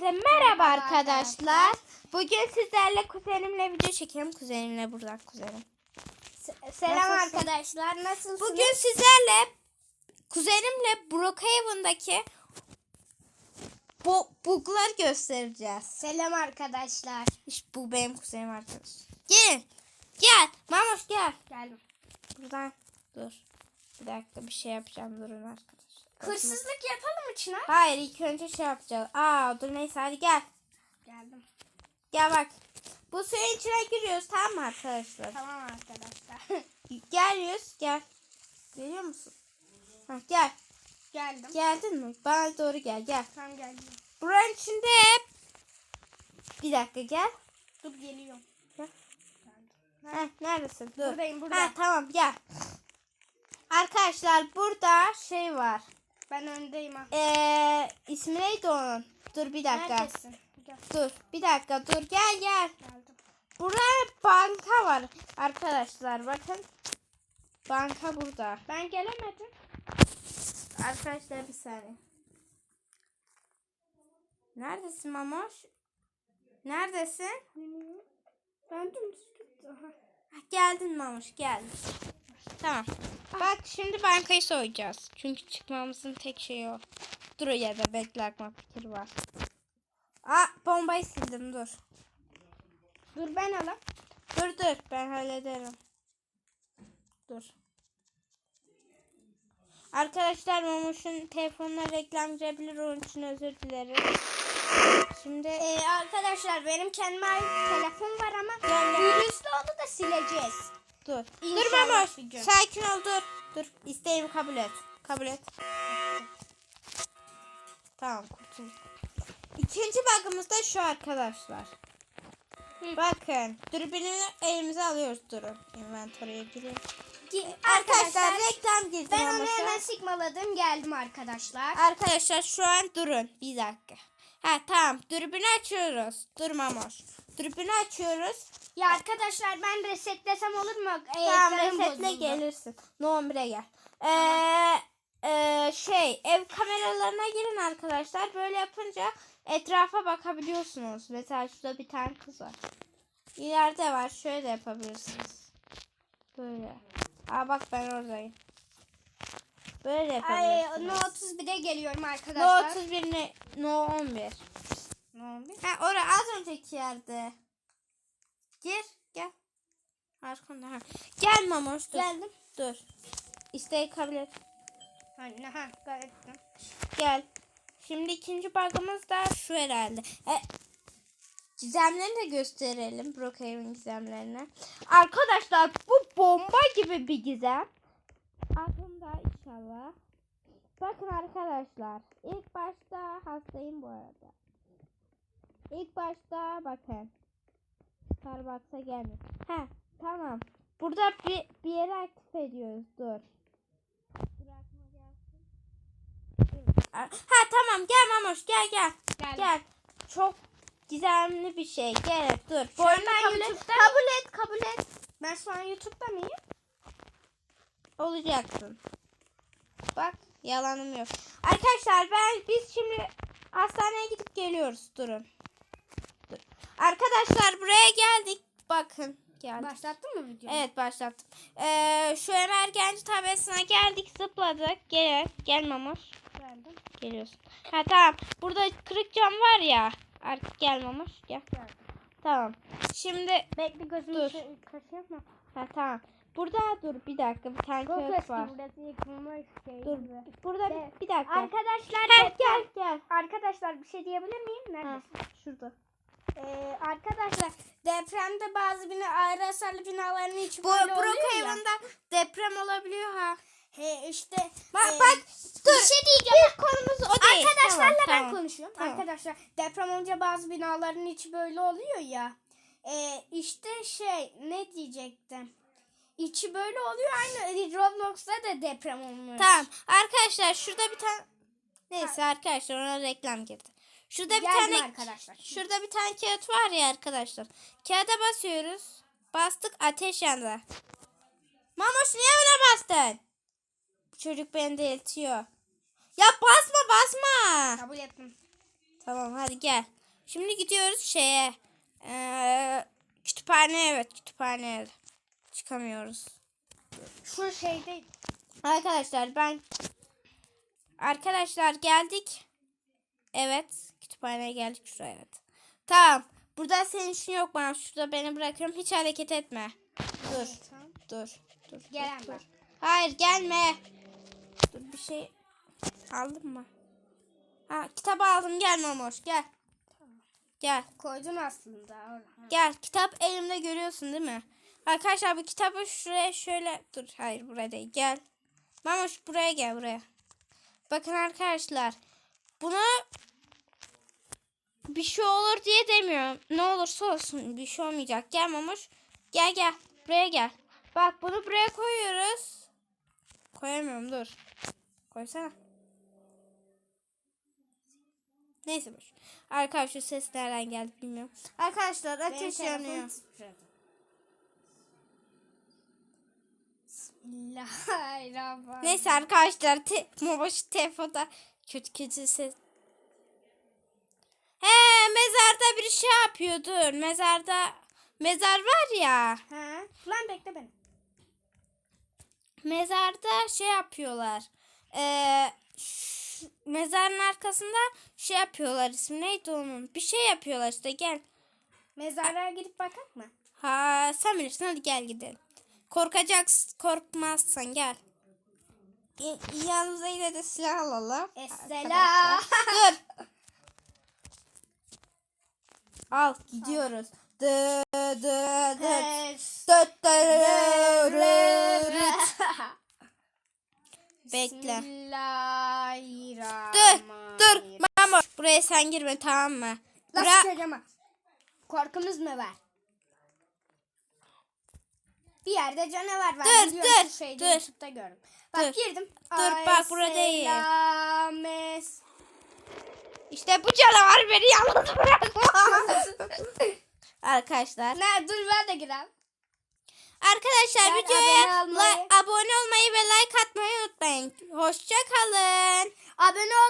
Hepinize merhaba arkadaşlar. Bugün sizlerle kuzenimle video çekiyorum. Kuzenimle buradan kuzenim. Selam Nasılsın? arkadaşlar. Nasılsınız? Bugün sizlerle kuzenimle Brookhaven'daki bu buglar göstereceğiz. selam arkadaşlar. İşte bu benim kuzenim arkadaşlar. Gel. Gel. Mamuş gel. Geldim. Buradan dur. Bir dakika bir şey yapacağım durun arkadaşlar. Hırsızlık yapalım mı Çınar? Hayır ilk önce şey yapacağız. Aa dur neyse hadi gel. Geldim. Gel bak. Bu suyun içine giriyoruz tamam mı arkadaşlar? Tamam arkadaşlar. Gel yüz gel. Geliyor musun? Hah, gel. Geldim. Geldin mi? Bana doğru gel gel. Tamam geldim. Buranın içinde hep. Bir dakika gel. Dur geliyorum. Gel. Heh, neredesin? Dur. Buradayım, burada. Ha, tamam gel. Arkadaşlar burada şey var. Ben öndeyim ha. Ee, ismi neydi onun? Dur bir dakika. Neredesin? Dur bir dakika dur gel gel. Geldim. Burada banka var arkadaşlar bakın. Banka burada. Ben gelemedim. Arkadaşlar bir saniye. Neredesin Mamoş? Neredesin? Ben dümdüz Geldin Mamuş geldin. Tamam. Bak şimdi bankayı soyacağız. Çünkü çıkmamızın tek şeyi o. Dur o yerde bekle aklıma fikir var. Aa bombayı sildim dur. Dur ben alayım. Dur dur ben hallederim. Dur. Arkadaşlar Mamuş'un telefonuna reklam girebilir onun için özür dileriz. Şimdi Ee, arkadaşlar benim kendime ait telefon var ama virüslü oldu da sileceğiz. Dur. Dur İnşallah bir gün. Sakin ol dur. Dur. İsteğimi kabul et. Kabul et. Tamam kurtulduk. İkinci bug'ımız da şu arkadaşlar. Bakın dürbünü elimize alıyoruz durun. Inventory'e girin. Arkadaşlar reklam girdi Ben onu hemen sigmaladım geldim arkadaşlar. Arkadaşlar şu an durun. Bir dakika. Ha tamam. Dürbünü açıyoruz. Dur Mamoş. Dürbünü açıyoruz. Ya arkadaşlar ben resetlesem olur mu? Ee, tamam resetle bozuldu. gelirsin. No 11'e gel. Ee, ee, şey ev kameralarına girin arkadaşlar. Böyle yapınca etrafa bakabiliyorsunuz. Mesela şurada bir tane kız var. İleride var. Şöyle yapabilirsiniz. Böyle. Aa bak ben oradayım. Böyle de Ay, yapabilirsiniz. no 31'e geliyorum No arkadaşlar. 31 ne? No 11. No 11. Ha orada az önceki yerde. Gir gel. Arkanda ha. Gel Mamoş dur. Geldim. Dur. İsteği kabul et. Hani ha gayet. Gel. Şimdi ikinci bug'ımız da şu herhalde. E, gizemlerini de gösterelim. Brookhaven gizemlerini. Arkadaşlar bu bomba gibi bir gizem. Aklımda inşallah. Bakın arkadaşlar. İlk başta hastayım bu arada. İlk başta bakın. Starbucks'a gelmiş. Ha tamam. Burada bir, bir yere aktif ediyoruz. Dur. Bırakma gelsin. Ha tamam gel Mamoş gel gel. Geldim. Gel. Çok gizemli bir şey. Gel dur. Şu Boynu ben kabul et. Kabul et kabul et. Ben şu an YouTube'da mıyım? Olacaksın. Bak yalanım yok. Arkadaşlar ben biz şimdi hastaneye gidip geliyoruz. Durun. Arkadaşlar buraya geldik. Bakın geldik. Başlattın mı videoyu? Evet başlattım. Ee, şu emergenci tabesine geldik zıpladık. Gel gel Mamoş. Geldim. Geliyorsun. Ha tamam. Burada kırık cam var ya. Artık gel Mamoş gel. Geldim. Tamam. Şimdi Bekle gözümü Dur. şey, kaşıyapma. ha tamam. Burada dur bir dakika bir tane Çok kağıt var. burası yıkılmış şey. Dur. gibi. Burada De- bir, dakika. Arkadaşlar Ha, gel gel. Arkadaşlar bir şey diyebilir miyim? Ha, Neredesin? şurada. Ee, arkadaşlar depremde bazı bina ağır hasarlı binaların içi Bu böyle oluyor ya. Brookhaven'da deprem olabiliyor ha. He işte. Bak e, bak dur. Bir şey diyeceğim. İlk konumuz o değil. Arkadaşlarla Tamam, ben tamam. konuşuyorum. Tamam. Arkadaşlar deprem olunca bazı binaların içi böyle oluyor ya. Ee, işte şey ne diyecektim. İçi böyle oluyor aynı Roblox'ta da deprem olmuş. Tamam. Arkadaşlar şurada bir tane Neyse arkadaşlar ona reklam girdi. Şurada bir Geldim tane arkadaşlar. Şurada bir tane kağıt var ya arkadaşlar. Kağıda basıyoruz. Bastık ateş yandı. Mamuş niye öyle bastın? Bu çocuk beni delirtiyor. Ya basma basma. Kabul ettim. Tamam hadi gel. Şimdi gidiyoruz şeye. Ee, kütüphaneye evet kütüphaneye. Çıkamıyoruz. Şu şeyde Arkadaşlar ben Arkadaşlar geldik. Evet. Kütüphaneye geldik şuraya evet. Tamam. Burada senin işin yok bana. Şurada beni bırakıyorum. Hiç hareket etme. Dur. Dur. Dur. Gelen dur, dur. Hayır gelme. Dur bir şey aldın mı? Ha kitabı aldım. Gel Mamoş gel. Gel. koydun aslında. Gel. Kitap elimde görüyorsun değil mi? Arkadaşlar bu kitabı şuraya şöyle dur. Hayır buraya değil. Gel. Mamoş buraya gel buraya. Bakın arkadaşlar. Buna bir şey olur diye demiyorum. Ne olursa olsun bir şey olmayacak. Gel Mamuş. Gel gel. Buraya gel. Bak bunu buraya koyuyoruz. Koyamıyorum dur. Koysana. Neyse boş. Arkadaşlar ses nereden geldi bilmiyorum. Arkadaşlar ateş yanıyor. Bismillahirrahmanirrahim. Neyse arkadaşlar te Mobaş telefonda kötü kötü ses. He mezarda bir şey yapıyordu. Mezarda mezar var ya. Ha? Lan bekle beni. Mezarda şey yapıyorlar. Ee, ş- mezarın arkasında şey yapıyorlar. İsmi neydi onun? Bir şey yapıyorlar işte gel. Mezarlığa gidip bakak mı? Ha sen bilirsin hadi gel gidelim. Korkacaksın korkmazsan gel. Y- yanımıza yine de silah alalım. Esselam. Dur. Al gidiyoruz. Dı dı dı. Dı dı. Bekle. Dur dur. Mamo buraya sen girme tamam mı? Nasıl Bura? Korkumuz mu var? Bir yerde canavar var. Dur, Biliyorum, dur, şeyde dur. YouTube'da gördüm. Bak Dur. girdim. Dur, bak, burada değil. Selames. işte bu canavar beni yalnız bırakma. Arkadaşlar. Ne dur ben de gireyim. Arkadaşlar Ben videoya abone olmayı- abone olmayı ve like atmayı unutmayın. Hoşça kalın. Abone ol.